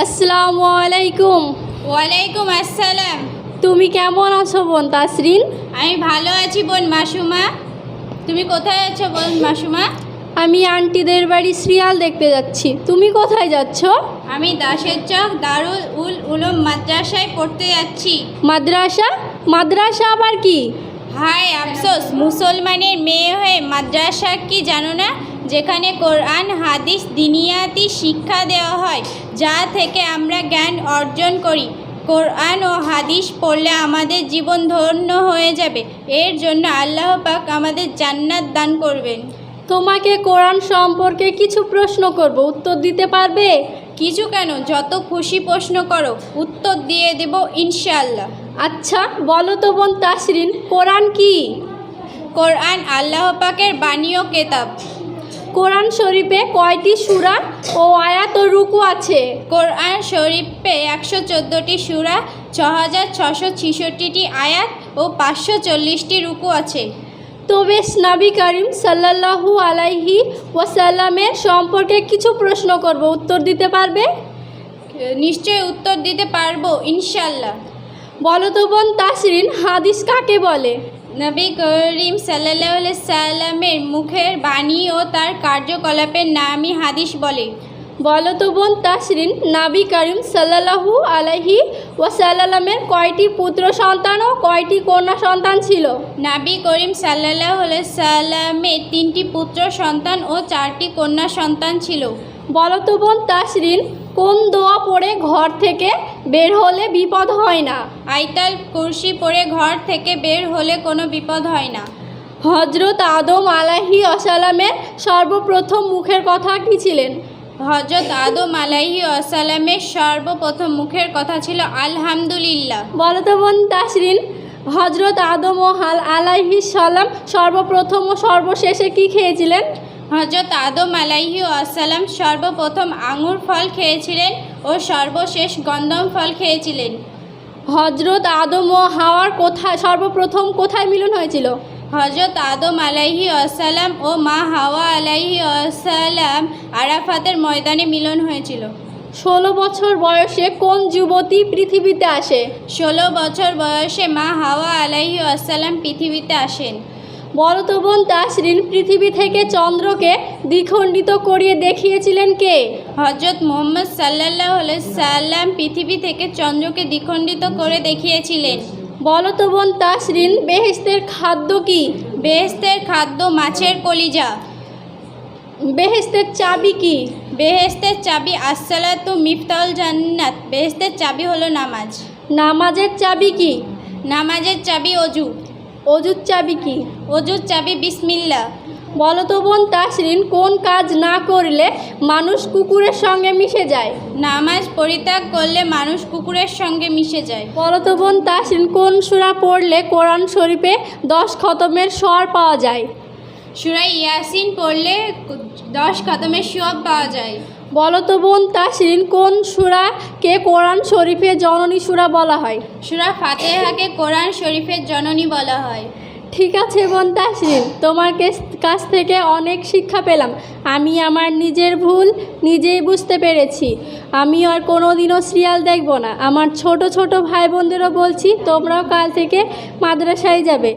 আসসালামু আলাইকুম ওয়ালাইকুম আসসালাম। তুমি কেমন আছো বোন তাসরিন? আমি ভালো আছি বোন মাসুমা। তুমি কোথায় আছো বোন মাসুমা? আমি আন্টিদের বাড়ি সিরিয়াল দেখতে যাচ্ছি। তুমি কোথায় যাচ্ছ? আমি দাসের চক দারুল উল উলুম মাদ্রাসায় পড়তে যাচ্ছি। মাদ্রাসা? মাদ্রাসা আবার কি? হায় আফসোস মুসলমানের মেয়ে হয়ে মাদ্রাসা কি জানো না? যেখানে কোরআন হাদিস দিনিয়াতি শিক্ষা দেওয়া হয় যা থেকে আমরা জ্ঞান অর্জন করি। কোরআন ও হাদিস পড়লে আমাদের জীবন ধন্য হয়ে যাবে। এর জন্য আল্লাহ পাক আমাদের জান্নাত দান করবেন। তোমাকে কোরআন সম্পর্কে কিছু প্রশ্ন করব উত্তর দিতে পারবে? কিছু কেন? যত খুশি প্রশ্ন করো উত্তর দিয়ে দেব ইনশাআল্লাহ। আচ্ছা বলো তো বোন তাসরিন কোরআন কি? কোরআন আল্লাহ পাকের বাণী ও কেতাব। কোরআন শরীফে কয়টি সুরা ও আয়াত ও রুকু আছে? কোরআন শরীফে একশো চোদ্দোটি সুরা ছ হাজার ছশো ছিষট্টিটি আয়াত ও পাঁচশো চল্লিশটি রুকু আছে। তবে বেশ নাবি করিম সাল্লাল্লাহু আলাইহি ওয়াসাল্লামের সম্পর্কে কিছু প্রশ্ন করব। উত্তর দিতে পারবে? নিশ্চয় উত্তর দিতে পারব ইনশাল্লাহ বলো তো বোন তাসরিন হাদিস কাকে বলে? নবী করিম সাল্লাহ সাল্লামের মুখের বাণী ও তার কার্যকলাপের নামই হাদিস বলে। বলো তো বোন তাসরিন নাবি করিম সাল্লাল্লাহু আলাইহি ওয়াসাল্লামের কয়টি পুত্র সন্তান ও কয়টি কন্যা সন্তান ছিল? নাবী করিম সাল্লাহ সাল্লামের তিনটি পুত্র সন্তান ও চারটি কন্যা সন্তান ছিল। বলো তো বোন তাসরিন কোন দোয়া পড়ে ঘর থেকে বের হলে বিপদ হয় না? আইতাল কুরসি পরে ঘর থেকে বের হলে কোনো বিপদ হয় না। হজরত আদম আলাহি আসালামের সর্বপ্রথম মুখের কথা কি ছিলেন? হজরত আদম আলাইহি আসালামের সর্বপ্রথম মুখের কথা ছিল আলহামদুলিল্লাহ। বলো তো বোন তাসরিন হজরত আদম ও হাল আলাইহি সালাম সর্বপ্রথম ও সর্বশেষে কি খেয়েছিলেন? হজরত আদম আলাইহি আসালাম সর্বপ্রথম আঙুর ফল খেয়েছিলেন ও সর্বশেষ গন্ধম ফল খেয়েছিলেন। হজরত আদম ও হাওয়ার কোথায় সর্বপ্রথম কোথায় মিলন হয়েছিল? হজরত আদম আলাইহি আসালাম ও মা হাওয়া আলাইহি আসালাম আরাফাতের ময়দানে মিলন হয়েছিল। ষোলো বছর বয়সে কোন যুবতী পৃথিবীতে আসে? ষোলো বছর বয়সে মা হাওয়া আলাইহি আসালাম পৃথিবীতে আসেন। বলো তো বোন তাসরিন পৃথিবী থেকে চন্দ্রকে দ্বিখণ্ডিত করিয়ে দেখিয়েছিলেন কে? হজরত মোহাম্মদ সাল্লাহ সাল্লাম পৃথিবী থেকে চন্দ্রকে দ্বিখণ্ডিত করে দেখিয়েছিলেন। বলো তো বোন তাসরিন বেহেস্তের খাদ্য কি? বেহেস্তের খাদ্য মাছের কলিজা। বেহেস্তের চাবি কি? বেহেস্তের চাবি আসসালাতু মিফতাউল জান্নাত। বেহেস্তের চাবি হলো নামাজ। নামাজের চাবি কি? নামাজের চাবি অজু। অজুর চাবি কি? অজুর চাবি বিসমিল্লা। বলো তো বোন তাসরিন কোন কাজ না করলে মানুষ কুকুরের সঙ্গে মিশে যায়? নামাজ পরিত্যাগ করলে মানুষ কুকুরের সঙ্গে মিশে যায়। বলো তো বোন তাসরিন কোন সুরা পড়লে কোরআন শরীফে দশ খতমের স্বর পাওয়া যায়? সুরাই ইয়াসিন পড়লে দশ কদমের সব পাওয়া যায়। বলো তো বোন তাসরিন কোন সুরাকে কোরআন শরীফে জননী সুরা বলা হয়? সুরা ফাতেহাকে কোরআন শরীফের জননী বলা হয়। ঠিক আছে বোন তাসরিন তোমার কাছ থেকে অনেক শিক্ষা পেলাম। আমি আমার নিজের ভুল নিজেই বুঝতে পেরেছি। আমি আর কোনো দিনও সিরিয়াল দেখব না। আমার ছোট ছোট ভাই বোনদেরও বলছি তোমরাও কাল থেকে মাদ্রাসায় যাবে।